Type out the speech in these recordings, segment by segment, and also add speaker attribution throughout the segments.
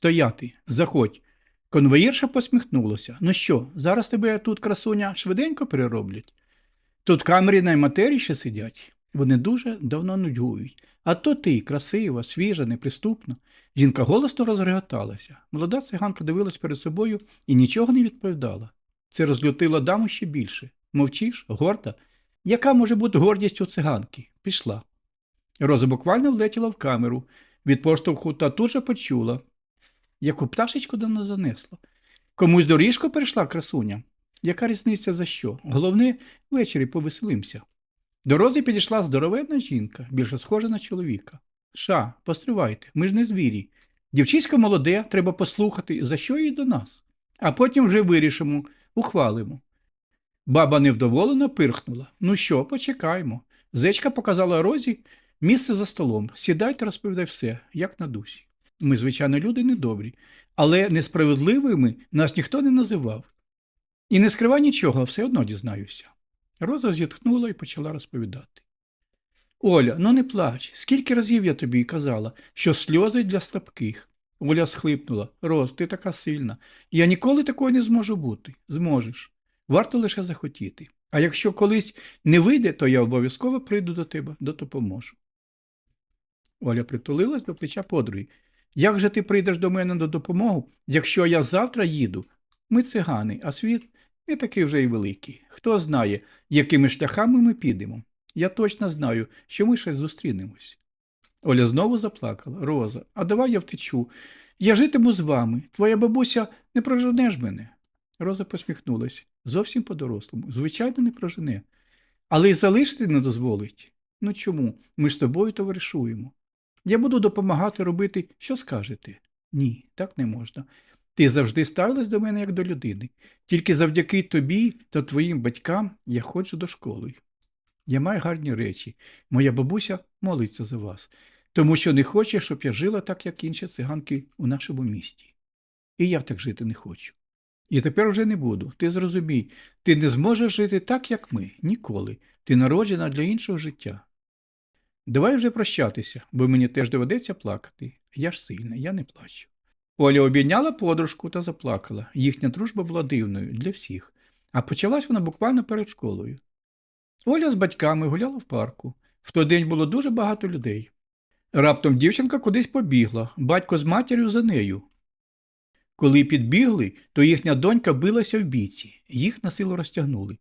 Speaker 1: Стояти, заходь. Конвоїрша посміхнулася. Ну що, зараз тебе тут, красуня, швиденько перероблять? Тут камері найматері ще сидять. Вони дуже давно нудьгують. А то ти, красива, свіжа, неприступна. Жінка голосно розреготалася. Молода циганка дивилась перед собою і нічого не відповідала. Це розлютило даму ще більше. Мовчиш, горда? Яка може бути гордість у циганки? Пішла. Роза буквально влетіла в камеру. Від поштовху та тут же почула, яку пташечку нас занесло. Комусь доріжку перейшла красуня. Яка різниця за що? Головне, ввечері повеселимся. До Рози підійшла здоровенна жінка, більше схожа на чоловіка. Ша, постривайте, ми ж не звірі. Дівчисько молоде, треба послухати, за що їй до нас. А потім вже вирішимо, ухвалимо. Баба невдоволено пирхнула. Ну що, почекаймо. Зечка показала Розі місце за столом. Сідай та розповідай все, як на дусі. Ми, звичайно, люди недобрі, але несправедливими нас ніхто не називав. І не скривай нічого, все одно дізнаюся. Роза зітхнула і почала розповідати. Оля, ну не плач. Скільки разів я тобі казала, що сльози для слабких. Оля схлипнула. Роз, ти така сильна. Я ніколи такою не зможу бути. Зможеш. Варто лише захотіти. А якщо колись не вийде, то я обов'язково прийду до тебе, допоможу. Оля притулилась до плеча подруги. Як же ти прийдеш до мене на допомогу, якщо я завтра їду? Ми цигани, а світ не такий вже й великий. Хто знає, якими шляхами ми підемо. Я точно знаю, що ми ще зустрінемось. Оля знову заплакала. Роза, а давай я втечу. Я житиму з вами. Твоя бабуся не проженеш мене. Роза посміхнулась. Зовсім по-дорослому. Звичайно, не прожене. Але й залишити не дозволить. Ну чому? Ми ж з тобою товаришуємо. Я буду допомагати робити, що скажете. Ні, так не можна. Ти завжди ставилась до мене як до людини. Тільки завдяки тобі та твоїм батькам я ходжу до школи. Я маю гарні речі. Моя бабуся молиться за вас, тому що не хоче, щоб я жила так, як інші циганки у нашому місті. І я так жити не хочу. І тепер вже не буду. Ти зрозумій, ти не зможеш жити так, як ми, ніколи. Ти народжена для іншого життя. Давай вже прощатися, бо мені теж доведеться плакати. Я ж сильна, я не плачу. Оля обійняла подружку та заплакала. Їхня дружба була дивною для всіх, а почалась вона буквально перед школою. Оля з батьками гуляла в парку. В той день було дуже багато людей. Раптом дівчинка кудись побігла, батько з матір'ю за нею. Коли підбігли, то їхня донька билася в бійці, їх на силу розтягнули.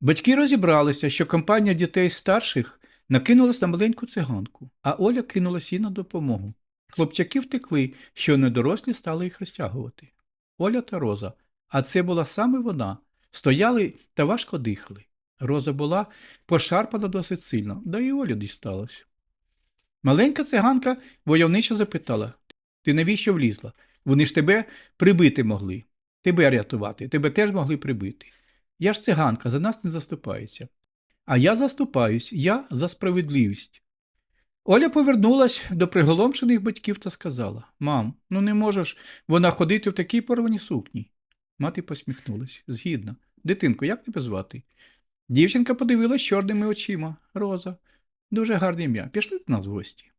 Speaker 1: Батьки розібралися, що компанія дітей старших накинулась на маленьку циганку, а Оля кинулась їй на допомогу. Хлопчаки втекли, що недорослі стали їх розтягувати. Оля та Роза, а це була саме вона, стояли та важко дихали. Роза була пошарпана досить сильно, да і Олі дісталось. Маленька циганка войовничо запитала Ти навіщо влізла? Вони ж тебе прибити могли. Тебе рятувати, тебе теж могли прибити. Я ж циганка, за нас не заступається. А я заступаюсь, я за справедливість. Оля повернулась до приголомшених батьків та сказала Мам, ну не можеш вона ходити в такій порваній сукні. Мати посміхнулась. Згідно. Дитинко, як тебе звати? Дівчинка подивилась чорними очима. Роза. Дуже гарне ім'я. Пішли до нас в гості.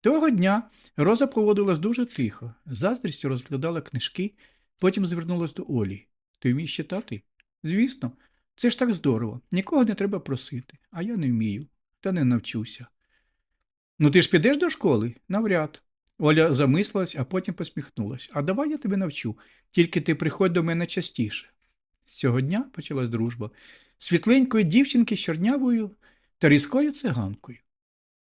Speaker 1: Того дня Роза поводилась дуже тихо, заздрістю розглядала книжки, потім звернулась до Олі. Ти вмієш читати? Звісно, це ж так здорово. Нікого не треба просити, а я не вмію, та не навчуся. Ну ти ж підеш до школи? Навряд. Оля замислилась, а потім посміхнулась. А давай я тебе навчу, тільки ти приходь до мене частіше. З цього дня почалась дружба світленької дівчинки з чорнявою та різкою циганкою.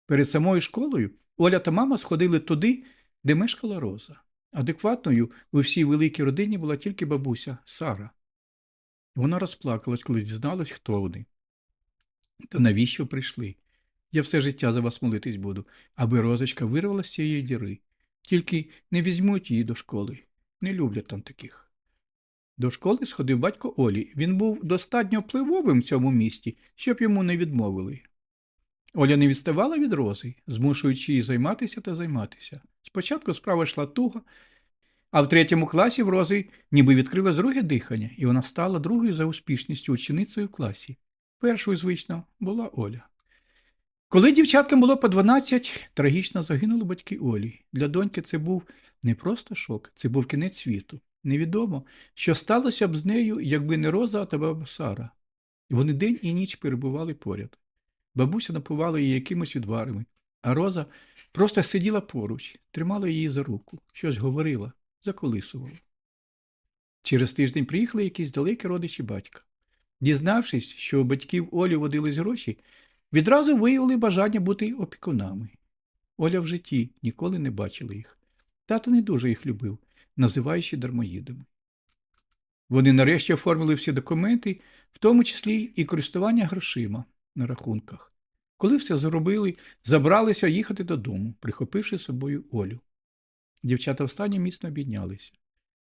Speaker 1: Перед самою школою Оля та мама сходили туди, де мешкала Роза. Адекватною у всій великій родині була тільки бабуся Сара. Вона розплакалась, коли дізналась, хто вони. Та навіщо прийшли? Я все життя за вас молитись буду, аби розочка вирвала з цієї діри. Тільки не візьмуть її до школи. Не люблять там таких. До школи сходив батько Олі. Він був достатньо впливовим в цьому місті, щоб йому не відмовили. Оля не відставала від рози, змушуючи її займатися та займатися. Спочатку справа йшла туго, а в третьому класі в рози ніби відкрилось друге дихання, і вона стала другою за успішністю ученицею в класі. Першою, звично, була Оля. Коли дівчаткам було по 12, трагічно загинули батьки Олі. Для доньки це був не просто шок, це був кінець світу. Невідомо, що сталося б з нею, якби не Роза та баба Сара. Вони день і ніч перебували поряд. Бабуся напувала її якимось відварами, а Роза просто сиділа поруч, тримала її за руку, щось говорила, заколисувала. Через тиждень приїхали якісь далекі родичі батька. Дізнавшись, що у батьків Олі водились гроші, відразу виявили бажання бути опікунами. Оля в житті ніколи не бачила їх. Тато не дуже їх любив, називаючи дармоїдами. Вони нарешті оформили всі документи, в тому числі і користування грошима на рахунках. Коли все зробили, забралися їхати додому, прихопивши з собою Олю. Дівчата встані міцно обійнялися.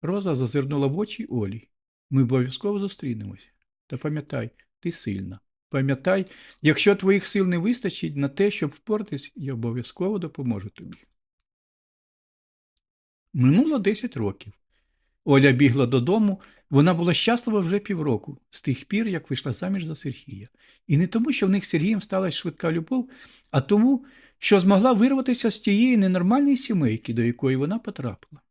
Speaker 1: Роза зазирнула в очі Олі. Ми обов'язково зустрінемось. Та пам'ятай, ти сильна. Пам'ятай, якщо твоїх сил не вистачить на те, щоб впоратись, я обов'язково допоможу тобі. Минуло 10 років. Оля бігла додому, вона була щаслива вже півроку, з тих пір, як вийшла заміж за Сергія. І не тому, що в них з Сергієм сталася швидка любов, а тому, що змогла вирватися з тієї ненормальної сімейки, до якої вона потрапила.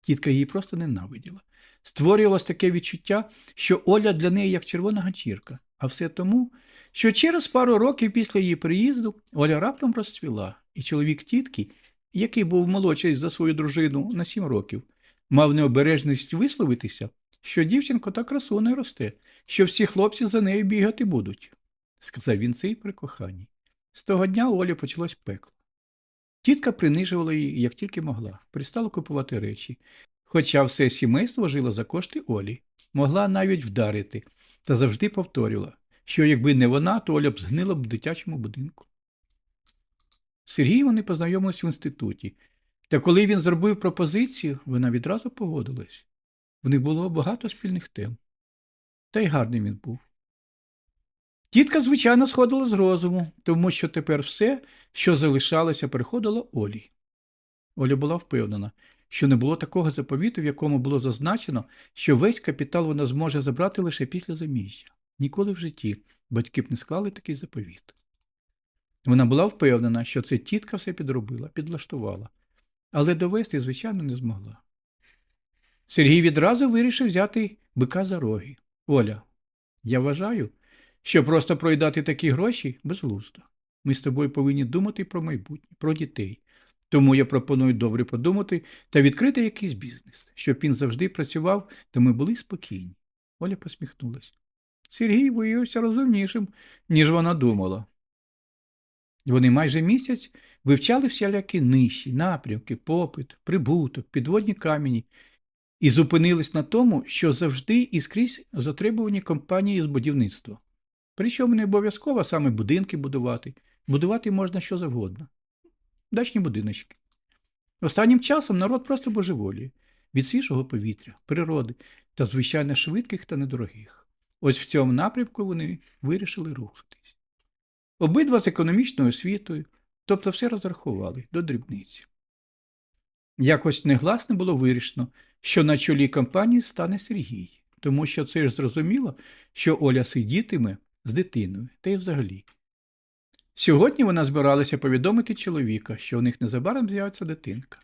Speaker 1: Тітка її просто ненавиділа. Створювалось таке відчуття, що Оля для неї як червона ганчірка, а все тому, що через пару років після її приїзду Оля раптом розцвіла, і чоловік тітки, який був молодший за свою дружину на сім років, мав необережність висловитися, що дівчинка красу не росте, що всі хлопці за нею бігати будуть. Сказав він це й при коханні. З того дня у Олі почалось пекло. Тітка принижувала її, як тільки могла, перестала купувати речі, хоча все сімейство жило за кошти Олі, могла навіть вдарити, та завжди повторювала, що якби не вона, то Оля б згнила б в дитячому будинку. З Сергієм вони познайомились в інституті, та коли він зробив пропозицію, вона відразу погодилась. В них було багато спільних тем. Та й гарний він був. Тітка, звичайно, сходила з розуму, тому що тепер все, що залишалося, переходило Олі. Оля була впевнена, що не було такого заповіту, в якому було зазначено, що весь капітал вона зможе забрати лише після заміжжя. Ніколи в житті батьки б не склали такий заповіт. Вона була впевнена, що це тітка все підробила, підлаштувала, але довести, звичайно, не змогла. Сергій відразу вирішив взяти бика за роги. Оля, я вважаю, що просто проїдати такі гроші безглуздо. Ми з тобою повинні думати про майбутнє, про дітей. Тому я пропоную добре подумати та відкрити якийсь бізнес, щоб він завжди працював, та ми були спокійні. Оля посміхнулася. Сергій виявився розумнішим, ніж вона думала. Вони майже місяць вивчали всілякі ниші, напрямки, попит, прибуток, підводні камені і зупинились на тому, що завжди і скрізь затребувані компанії з будівництва. Причому не обов'язково саме будинки будувати, будувати можна що завгодно. Дачні будиночки. Останнім часом народ просто божеволіє від свіжого повітря, природи та, звичайно, швидких та недорогих. Ось в цьому напрямку вони вирішили рухатись. Обидва з економічною освітою, тобто все розрахували до дрібниці. Якось негласно було вирішено, що на чолі компанії стане Сергій, тому що це ж зрозуміло, що Оля сидітиме з дитиною, та й взагалі. Сьогодні вона збиралася повідомити чоловіка, що у них незабаром з'явиться дитинка.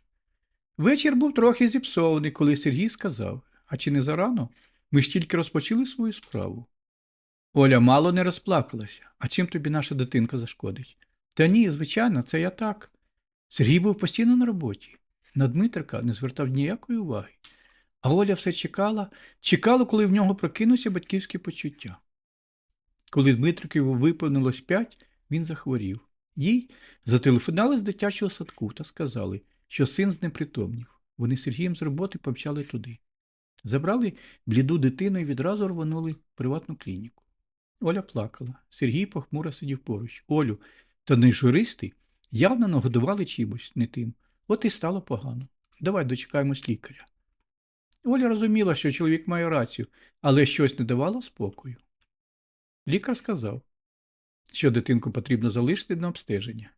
Speaker 1: Вечір був трохи зіпсований, коли Сергій сказав А чи не зарано? Ми ж тільки розпочали свою справу. Оля мало не розплакалася. А чим тобі наша дитинка зашкодить? Та ні, звичайно, це я так. Сергій був постійно на роботі. На Дмитрика не звертав ніякої уваги. А Оля все чекала, чекала, коли в нього прокинуться батьківські почуття. Коли Дмитрикові виповнилось п'ять, він захворів. Їй зателефонували з дитячого садку та сказали, що син знепритомнів. Вони з Сергієм з роботи помчали туди. Забрали бліду дитину і відразу рванули в приватну клініку. Оля плакала. Сергій похмуро сидів поруч. Олю, та не журисти явно нагодували чимось не тим. От і стало погано. Давай дочекаємось лікаря. Оля розуміла, що чоловік має рацію, але щось не давало спокою. Лікар сказав, що дитинку потрібно залишити на обстеження.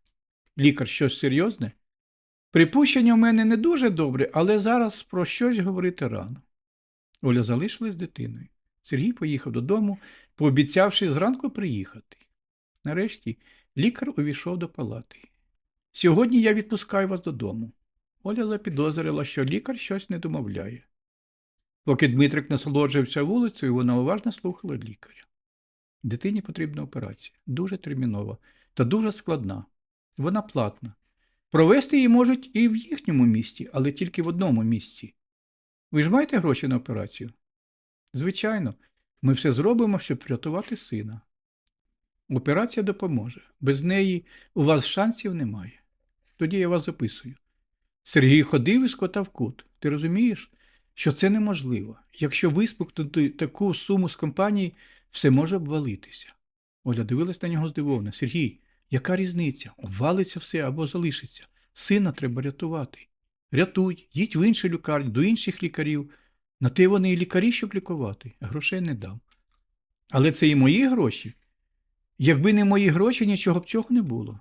Speaker 1: Лікар щось серйозне? Припущення в мене не дуже добре, але зараз про щось говорити рано. Оля залишилась з дитиною. Сергій поїхав додому, пообіцявши зранку приїхати. Нарешті Лікар увійшов до палати. Сьогодні я відпускаю вас додому. Оля запідозрила, що лікар щось не домовляє. Поки Дмитрик насолоджувався вулицею, вона уважно слухала лікаря. Дитині потрібна операція, дуже термінова та дуже складна. Вона платна. Провести її можуть і в їхньому місті, але тільки в одному місці. Ви ж маєте гроші на операцію? Звичайно, ми все зробимо, щоб врятувати сина. Операція допоможе. Без неї у вас шансів немає. Тоді я вас записую. Сергій ходив і скотав кут. Ти розумієш, що це неможливо. Якщо виспуктати таку суму з компанії, все може обвалитися. Оля дивилась на нього здивовано. Сергій, яка різниця? Обвалиться все або залишиться. Сина треба рятувати. Рятуй, їдь в іншу лікарню, до інших лікарів. На те вони і лікарі, щоб лікувати. Грошей не дам. Але це і мої гроші. Якби не мої гроші, нічого б цього не було.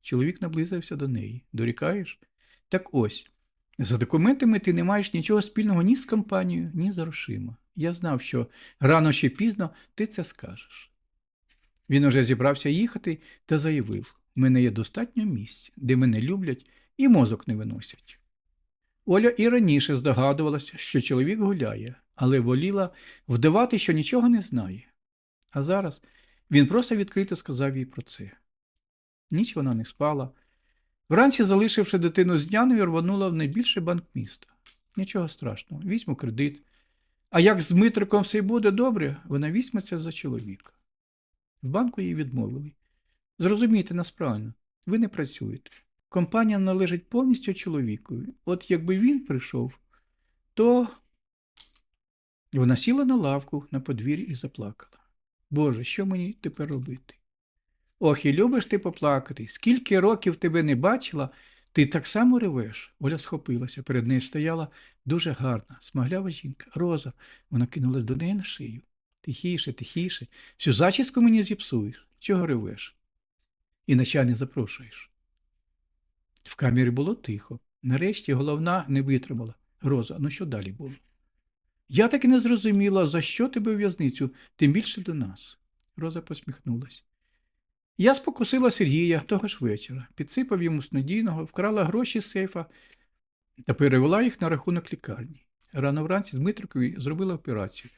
Speaker 1: Чоловік наблизився до неї. Дорікаєш? Так ось, за документами ти не маєш нічого спільного ні з компанією, ні з грошима. Я знав, що рано чи пізно ти це скажеш. Він уже зібрався їхати та заявив: у мене є достатньо місць, де мене люблять і мозок не виносять. Оля і раніше здогадувалася, що чоловік гуляє, але воліла вдавати, що нічого не знає. А зараз він просто відкрито сказав їй про це. Ніч вона не спала. Вранці, залишивши дитину з няною, рванула в найбільший банк міста. Нічого страшного, візьму кредит. А як з Дмитриком все буде добре, вона візьметься за чоловіка. В банку їй відмовили. Зрозумійте нас правильно, ви не працюєте. Компанія належить повністю чоловікові. От якби він прийшов, то вона сіла на лавку на подвір'ї і заплакала. Боже, що мені тепер робити? Ох, і любиш ти поплакати. Скільки років тебе не бачила, ти так само ревеш. Оля схопилася, перед нею стояла дуже гарна, смаглява жінка. Роза. Вона кинулась до неї на шию. Тихіше, тихіше. Всю зачіску мені зіпсуєш. Чого ревеш? І на чай не запрошуєш. В камері було тихо. Нарешті головна не витримала. Роза, ну що далі було? Я так і не зрозуміла, за що тебе в в'язницю, тим більше до нас. Роза посміхнулась. Я спокусила Сергія того ж вечора, підсипав йому снодійного, вкрала гроші з сейфа та перевела їх на рахунок лікарні. Рано вранці Дмитрикові зробила операцію.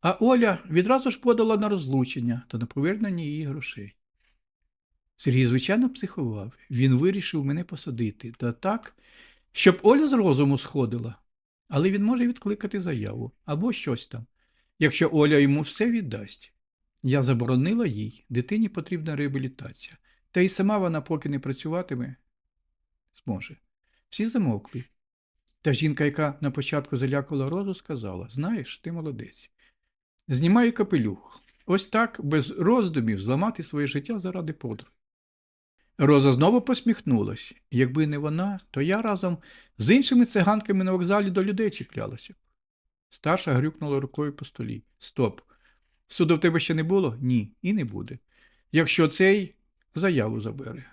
Speaker 1: А Оля відразу ж подала на розлучення та на повернення її грошей. Сергій, звичайно, психував. Він вирішив мене посадити, та так, щоб Оля з розуму сходила. Але він може відкликати заяву або щось там, якщо Оля йому все віддасть. Я заборонила їй, дитині потрібна реабілітація. Та й сама вона, поки не працюватиме, зможе. Всі замовкли. Та жінка, яка на початку залякала розу, сказала: Знаєш, ти молодець. Знімаю капелюх. Ось так, без роздумів, зламати своє життя заради подруги. Роза знову посміхнулась. Якби не вона, то я разом з іншими циганками на вокзалі до людей чіплялася. Старша грюкнула рукою по столі. Стоп. Суду в тебе ще не було? Ні, і не буде. Якщо цей заяву забере.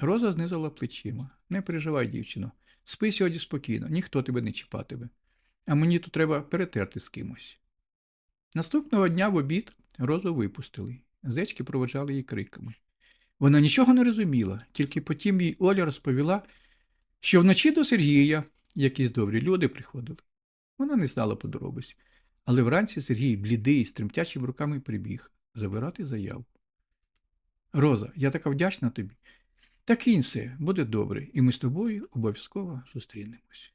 Speaker 1: Роза знизила плечима. Не переживай, дівчино. Спи сьогодні спокійно, ніхто тебе не чіпатиме. А мені тут треба перетерти з кимось. Наступного дня в обід розу випустили. Зечки проводжали її криками. Вона нічого не розуміла, тільки потім їй Оля розповіла, що вночі до Сергія якісь добрі люди приходили. Вона не знала подробиць, але вранці Сергій, блідий, з тремтячими руками прибіг забирати заяву. Роза, я така вдячна тобі. Та кинь все, буде добре, і ми з тобою обов'язково зустрінемось.